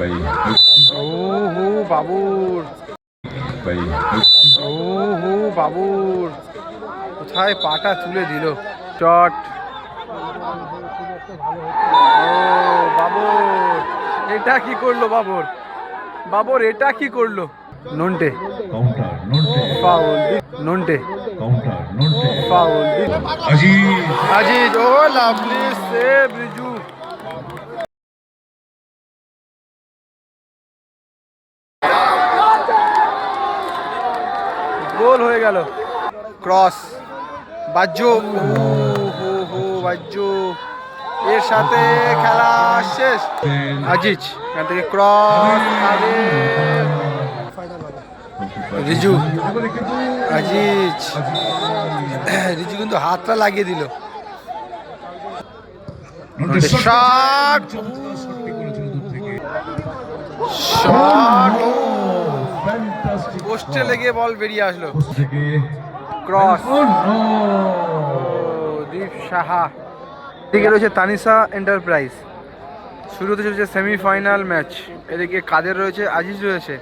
ভাই। ও হো বাবুর। ভাই। ও হো বাবুর। কোথায় পাটা তুলে দিল? চট। ও বাবর। এটা কি করল বাবর? বাবর এটা কি করল? Nonte. Counter Nonte. Foul Nonte. Counter Nonte. Foul Aziz. Aziz oh lovely save Riju. Goal হয়ে গেল। ক্রস। বাজ্য ও হো হো বাজ্য এর সাথে খেলা শেষ। আজিজ। এখান থেকে ক্রস রিজু। আজিজ। রিজু কিন্তু হাতটা লাগিয়ে দিল। শট। শট। পোস্টে লেগে বল বেরিয়ে আসলো। ক্রস দীপ সাহা। এদিকে রয়েছে তানিসা এন্টারপ্রাইজ শুরু হতে চলেছে সেমিফাইনাল ম্যাচ এদিকে কাদের রয়েছে? আজিজ রয়েছে।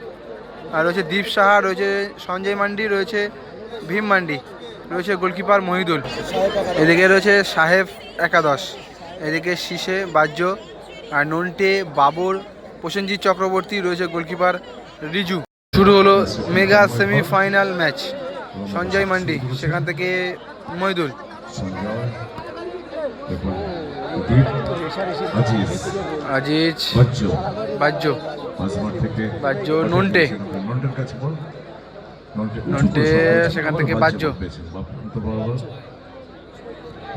আর রয়েছে দীপ সাহা রয়েছে সঞ্জয় মান্ডি রয়েছে ভীম মান্ডি রয়েছে গোলকিপার মহিদুল। এদিকে রয়েছে সাহেব একাদশ। এদিকে শীষে বাজ্য আর নন্টে বাবর প্রসেনজিৎ চক্রবর্তী রয়েছে গোলকিপার রিজু। শুরু হলো mega semifinal match. Sanjay Mandi সেখান থেকে দীপ আজিজ বাজ্য থেকে বাজ্য, নন্টে। নন্টে সেখান থেকে বাজ্য।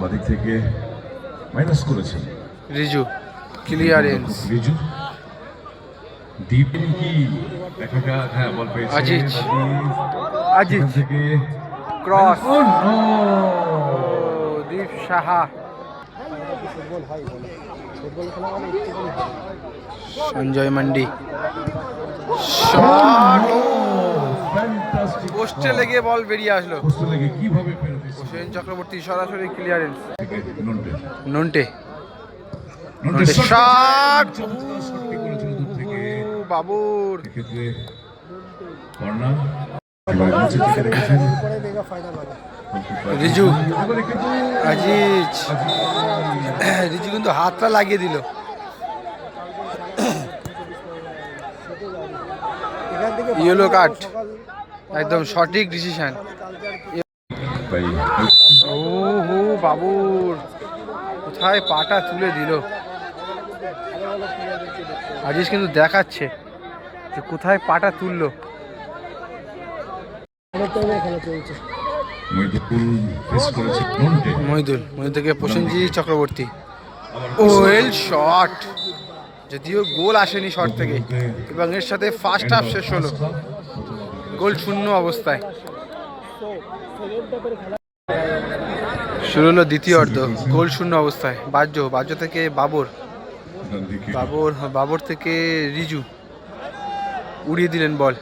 বাদিক থেকে মাইনাস করেছেন। রিজু ক্লিয়ারেন্স রিজু। কি? দেখা যাক হ্যাঁ বল পেয়েছে। আজিজ। আজিজ। থেকে ক্রস। ও নো দীপ সাহা। সঞ্জয় মান্ডি। পোস্টে লেগে বল বেরিয়ে আসলো। কীভাবে হোসেন চক্রবর্তী সরাসরি ক্লিয়ারেন্স নন্টে। নন্টে। শট বাবুর। রিজু। আজিজ রিজু কিন্তু হাতটা লাগিয়ে দিল। ইয়েলো কার্ড একদম সঠিক ডিসিশন ও হো বাবুর। কোথায় পাটা তুলে দিল? আজিজ কিন্তু দেখাচ্ছে যে কোথায় পাটা তুললো। মহিদুল ফেস করেছে নন্টে মহিদুল মহিদুল প্রসেনজিৎ চক্রবর্তী। Well shot! যদিও গোল আসেনি শট থেকে এবং এর সাথে ফার্স্ট হাফ শেষ হলো। গোল শূন্য অবস্থায়। শুরু হলো দ্বিতীয় অর্ধ গোল শূন্য অবস্থায়। বাজ্য বাজ্য থেকে বাবর। বাবর বাবর থেকে রিজু। উড়িয়ে দিলেন বল।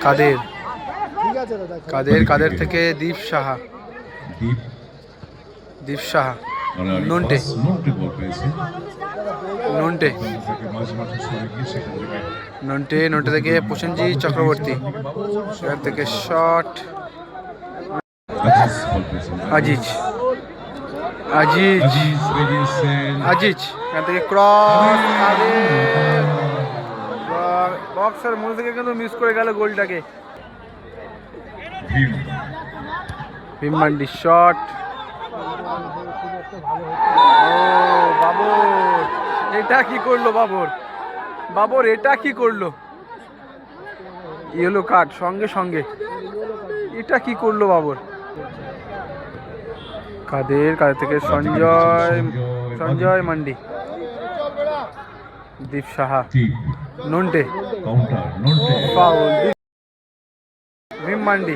কাদের? কাদের কাদের থেকে দীপ সাহা। দীপ? সাহা। আড়াআড়ি নন্টে। নন্টে। নন্টে নন্টে থেকে প্রসেনজিৎ চক্রবর্তী। সেখান থেকে শট। আজিজ। আজিজ আজিজ এখান থেকে ক্রস বক্সের মধ্যে থেকে কিন্তু মিস করে গেল গোলটাকে। ভীম। ভীম মান্ডি শট ও বাবর এটা কি করল বাবর? বাবর এটা কি করল? ইয়েলো কার্ড সঙ্গে সঙ্গে। এটা কি করল বাবর? কাদের কাদের থেকে? সঞ্জয় সঞ্জয় মান্ডি। দীপ সাহা। নন্টে। ভীম মান্ডি।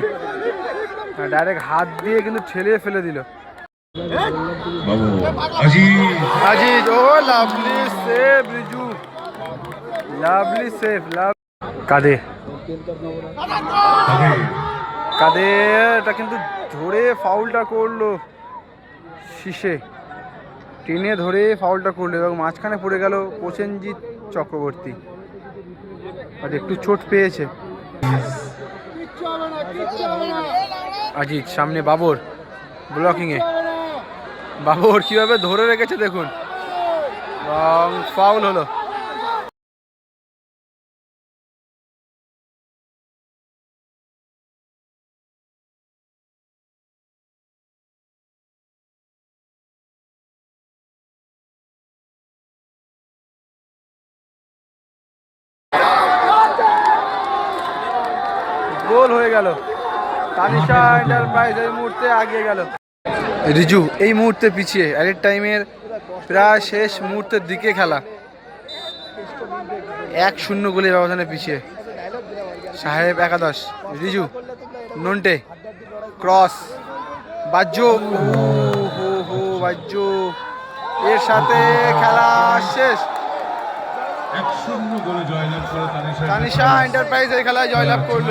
ডাইরেক্ট হাত দিয়ে কিন্তু ঠেলে ফেলে দিল। ও লাভলি রিজু। লাভলি লাভ কাদে তাদের এটা কিন্তু ধরে ফাউলটা করল। শীষে। টেনে ধরে ফাউলটা করল এবং মাঝখানে পড়ে গেল প্রসেনজিৎ চক্রবর্তী। আর একটু চোট পেয়েছে। আজিজ সামনে বাবর ব্লকিংয়ে বাবর কীভাবে ধরে রেখেছে দেখুন। ফাউল হলো। গোল হয়ে গেল। তানিশা এন্টারপ্রাইজ এই মুহূর্তে আগিয়ে গেল। রিজু এই মুহূর্তে পিছিয়ে। অ্যাডের টাইমের প্রায় শেষ মুহূর্তের দিকে খেলা। এক শূন্য গোলের ব্যবধানে পিছিয়ে। সাহেব একাদশ। রিজু নন্টে। ক্রস। বাজ্য ও হো হো বাজ্য এর সাথে খেলা শেষ। তানিশা এন্টারপ্রাইজ এই খেলায় জয়লাভ করল।